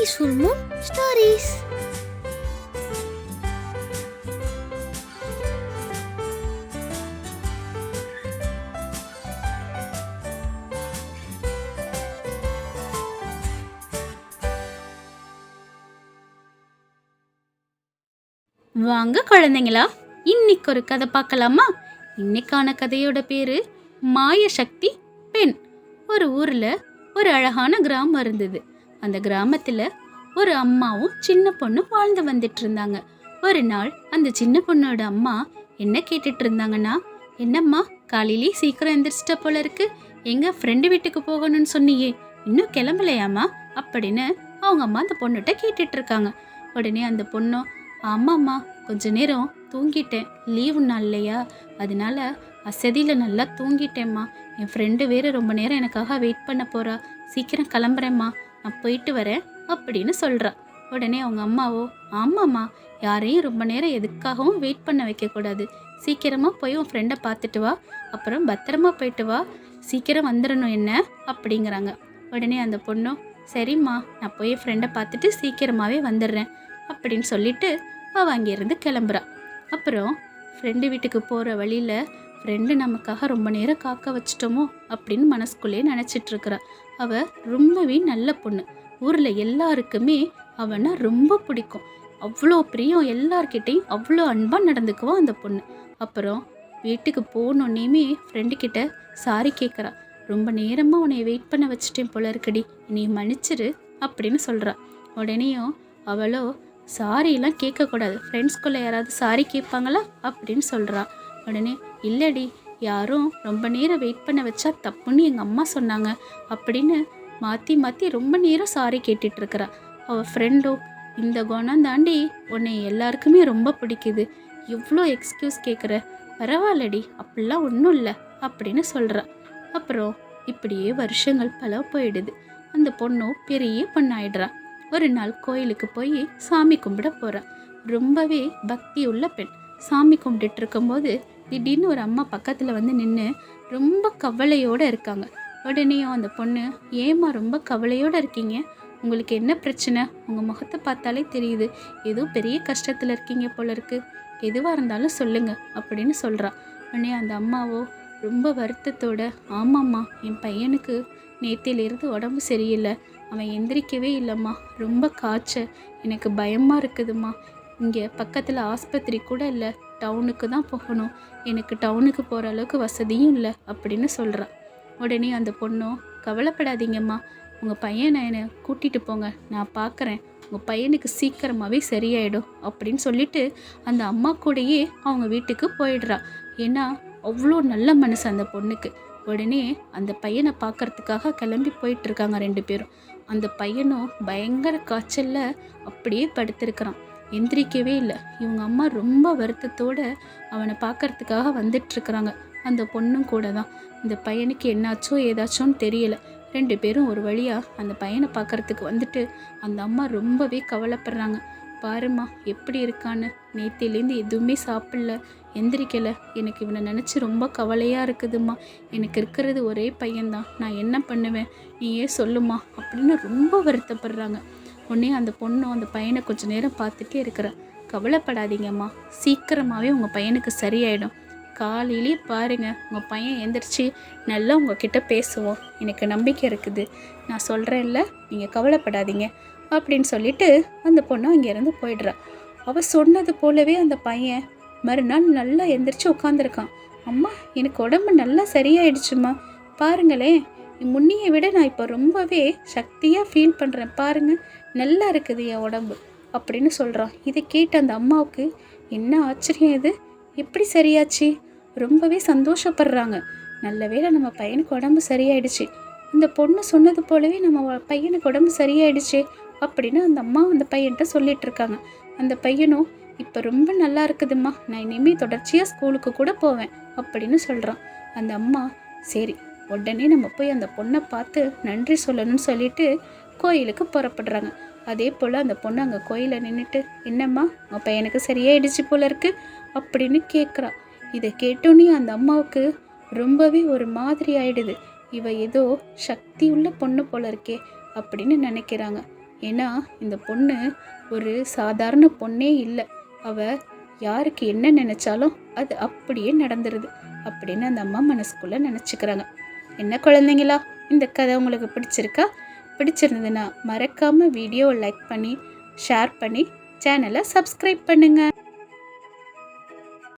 Peaceful Moon stories வாங்க குழந்தைங்களா இன்னைக்கு ஒரு கதை பார்க்கலாமா? இன்னைக்கான கதையோட பேரு மாய சக்தி பெண். ஒரு ஊர்ல ஒரு அழகான கிராமம் இருந்தது. அந்த கிராமத்துல ஒரு அம்மாவும் சின்ன பொண்ணும் வாழ்ந்து வந்துட்டு இருந்தாங்க ஒரு நாள் அந்த சின்ன பொண்ணோட அம்மா என்ன கேட்டுட்டு இருந்தாங்கன்னா என்னம்மா காலையிலேயே சீக்கிரம் எந்திரிச்சிட்ட போல இருக்கு. எங்க ஃப்ரெண்டு வீட்டுக்கு போகணும்னு சொன்னியே. இன்னும் கிளம்பலையாம்மா? அப்படின்னு அவங்க அம்மா அந்த பொண்ணுகிட்ட கேட்டுட்டு இருக்காங்க. உடனே அந்த பொண்ணும் ஆமாம்மா கொஞ்ச நேரம் தூங்கிட்டேன். லீவு நாள் இல்லையா? அதனால அசதியில் நல்லா தூங்கிட்டேம்மா. என் ஃப்ரெண்டு வேறு ரொம்ப நேரம் எனக்காக வெயிட் பண்ண போகிறா சீக்கிரம் கிளம்புறேம்மா. நான் போயிட்டு வரேன் அப்படின்னு சொல்கிறா உடனே அவங்க அம்மாவோ ஆமாம்மா யாரையும் ரொம்ப நேரம் எதுக்காகவும் வெயிட் பண்ண வைக்கக்கூடாது சீக்கிரமாக போய் உன் ஃப்ரெண்டை பார்த்துட்டு வா. அப்புறம் பத்திரமா போயிட்டு வா. சீக்கிரம் வந்துடணும் என்ன? அப்படிங்கிறாங்க. உடனே அந்த பொண்ணும் சரிம்மா நான் போய் ஃப்ரெண்டை பார்த்துட்டு சீக்கிரமாகவே வந்துடுறேன் அப்படின்னு சொல்லிட்டு அவள் அங்கேருந்து கிளம்புறா. அப்புறம் ஃப்ரெண்டு வீட்டுக்கு போகிற வழியில் ஃப்ரெண்டு நமக்காக ரொம்ப நேரம் காக்க வச்சிட்டோமோ அப்படின்னு மனசுக்குள்ளேயே நினச்சிட்டு இருக்கிறா அவள் ரொம்பவே நல்ல பொண்ணு. ஊரில் எல்லாருக்குமே அவனை ரொம்ப பிடிக்கும். அவ்வளோ பிரியம் எல்லார்கிட்டையும் அவ்வளோ அன்பாக நடந்துக்குவா அந்த பொண்ணு. அப்புறம் வீட்டுக்கு போனோன்னேமே ஃப்ரெண்டுக்கிட்ட சாரி கேட்குறா ரொம்ப நேரமாக உன்னை வெயிட் பண்ண வச்சிட்டேன் போல இருக்கடி. நீ மன்னிச்சிரு அப்படின்னு சொல்கிறா உடனேயும் அவளோ சாரிலாம் கேட்கக்கூடாது ஃப்ரெண்ட்ஸ்குள்ளே யாராவது சாரி கேட்பாங்களா அப்படின்னு சொல்கிறா உடனே இல்லடி யாரும் ரொம்ப நேரம் வெயிட் பண்ண வச்சா தப்புன்னு எங்கள் அம்மா சொன்னாங்க அப்படின்னு மாற்றி மாற்றி ரொம்ப நேரம் சாரி கேட்டுட்டு இருக்கிறா அவள் ஃப்ரெண்டோ இந்த குணம் தாண்டி உன்னை எல்லாருக்குமே ரொம்ப பிடிக்குது. இவ்வளோ எக்ஸ்கியூஸ் கேட்குற பரவாயில்லடி அப்படிலாம் ஒன்றும் இல்லை அப்படின்னு சொல்கிறா அப்புறம் இப்படியே வருஷங்கள் பல போயிடுது. அந்த பொண்ணும் பெரிய பொண்ணாயிடுறா. ஒரு நாள் கோயிலுக்கு போய் சாமி கும்பிட போறா. ரொம்பவே பக்தி உள்ள பெண். சாமி கும்பிட்டுட்டு இருக்கும்போது திடீர்னு ஒரு அம்மா பக்கத்தில் வந்து நின்று ரொம்ப கவலையோடு இருக்காங்க. உடனேயும் அந்த பொண்ணு ஏம்மா ரொம்ப கவலையோடு இருக்கீங்க? உங்களுக்கு என்ன பிரச்சனை? உங்கள் முகத்தை பார்த்தாலே தெரியுது. ஏதோ பெரிய கஷ்டத்தில் இருக்கீங்க போல இருக்குது எதுவாக இருந்தாலும் சொல்லுங்கள் அப்படின்னு சொல்கிறா உடனே அந்த அம்மாவோ ரொம்ப வருத்தத்தோட ஆமாம்மா என் பையனுக்கு நேத்திலிருந்து உடம்பு சரியில்லை. அவன் எந்திரிக்கவே இல்லைம்மா. ரொம்ப காய்ச்சல். எனக்கு பயமாக இருக்குதும்மா. இங்கே பக்கத்தில் ஆஸ்பத்திரி கூட இல்லை. டவுனுக்கு தான் போகணும். எனக்கு டவுனுக்கு போகிற அளவுக்கு வசதியும் இல்லை அப்படின்னு சொல்கிறான் உடனே அந்த பொண்ணும் கவலைப்படாதீங்கம்மா. உங்கள் பையனை என்னை கூட்டிகிட்டு போங்க. நான் பார்க்குறேன் உங்கள் பையனுக்கு சீக்கிரமாகவே சரியாயிடும். அப்படின்னு சொல்லிட்டு அந்த அம்மா கூடயே அவங்க வீட்டுக்கு போயிடுறா. ஏன்னா அவ்வளோ நல்ல மனசு அந்த பொண்ணுக்கு. உடனே அந்த பையனை பார்க்கறதுக்காக கிளம்பி போயிட்டுருக்காங்க ரெண்டு பேரும். அந்த பையனும் பயங்கர காய்ச்சலில் அப்படியே படுத்திருக்கிறான். எந்திரிக்கவே இல்லை. இவங்க அம்மா ரொம்ப வருத்தத்தோட அவனை பார்க்கறதுக்காக வந்துட்டுருக்குறாங்க அந்த பொண்ணும் கூட தான் இந்த பையனுக்கு என்னாச்சோ ஏதாச்சோன்னு தெரியலை. ரெண்டு பேரும் ஒரு வழியாக அந்த பையனை பார்க்கறதுக்கு வந்துட்டு அந்த அம்மா ரொம்பவே கவலைப்படுறாங்க. பாரும்மா எப்படி இருக்கான்னு? நேத்திலேருந்து எதுவுமே சாப்பிடல எந்திரிக்கலை. எனக்கு இவனை நினச்சி ரொம்ப கவலையாக இருக்குதும்மா. எனக்கு இருக்கிறது ஒரே பையன்தான். நான் என்ன பண்ணுவேன்? நீ ஏன் சொல்லுமா அப்படின்னு ரொம்ப வருத்தப்படுறாங்க. உடனே அந்த பொண்ணும் அந்த பையனை கொஞ்ச நேரம் பார்த்துட்டே இருக்கிறான் கவலைப்படாதீங்கம்மா. சீக்கிரமாகவே உங்கள் பையனுக்கு சரியாயிடும். காலையிலே பாருங்கள் உங்கள் பையன் எந்திரிச்சு நல்லா உங்ககிட்ட பேசுவோம். எனக்கு நம்பிக்கை இருக்குது. நான் சொல்கிறேன்ல நீங்கள் கவலைப்படாதீங்க அப்படின்னு சொல்லிட்டு அந்த பொண்ணு அங்கேருந்து போயிடுறான் அவள் சொன்னது போலவே அந்த பையன் மறுநாள் நல்லா எந்திரிச்சு உட்காந்துருக்கான் அம்மா எனக்கு உடம்பு நல்லா சரியாயிடுச்சுமா பாருங்களேன் முன்னையை விட நான் இப்போ ரொம்பவே சக்தியாக ஃபீல் பண்ணுறேன் பாருங்கள் நல்லா இருக்குது என் உடம்பு அப்படின்னு சொல்கிறான் இதை கேட்ட அந்த அம்மாவுக்கு என்ன ஆச்சரியம் இது? எப்படி சரியாச்சு? ரொம்பவே சந்தோஷப்படுறாங்க. நல்ல வேளை நம்ம பையனுக்கு உடம்பு சரியாயிடுச்சு. இந்த பொண்ணு சொன்னது போலவே நம்ம பையனுக்கு உடம்பு சரியாயிடுச்சு அப்படின்னு அந்த அம்மா அந்த பையன்கிட்ட சொல்லிட்டு இருக்காங்க. அந்த பையனும் இப்போ ரொம்ப நல்லா இருக்குதும்மா. நான் இனிமேல் தொடர்ச்சியாக ஸ்கூலுக்கு கூட போவேன் அப்படின்னு சொல்கிறான் அந்த அம்மா சரி உடனே நம்ம போய் அந்த பொண்ணை பார்த்து நன்றி சொல்லணும்னு சொல்லிட்டு கோயிலுக்கு புறப்படுறாங்க. அதே போல் அந்த பொண்ணு அங்கே கோயிலில் நின்றுட்டு என்னம்மா உங்கள் பையனுக்கு சரியாயிடுச்சு போல இருக்கு அப்படின்னு கேட்குறா இதை கேட்டோன்னே அந்த அம்மாவுக்கு ரொம்பவே ஒரு மாதிரி ஆயிடுது. இவ ஏதோ சக்தி உள்ள பொண்ணு போல இருக்கே அப்படின்னு நினைக்கிறாங்க. ஏன்னா இந்த பொண்ணு ஒரு சாதாரண பொண்ணே இல்லை. அவ யாருக்கு என்ன நினைச்சாலும் அது அப்படியே நடந்துருது அப்படின்னு அந்த அம்மா மனசுக்குள்ளே நினச்சிக்கிறாங்க. என்ன குழந்தைங்களா? இந்த கதை உங்களுக்கு பிடிச்சிருக்கா? பிடிச்சிருந்ததுன்னா மறக்காமல் வீடியோவை லைக் பண்ணி ஷேர் பண்ணி சேனலை சப்ஸ்கிரைப் பண்ணுங்கள்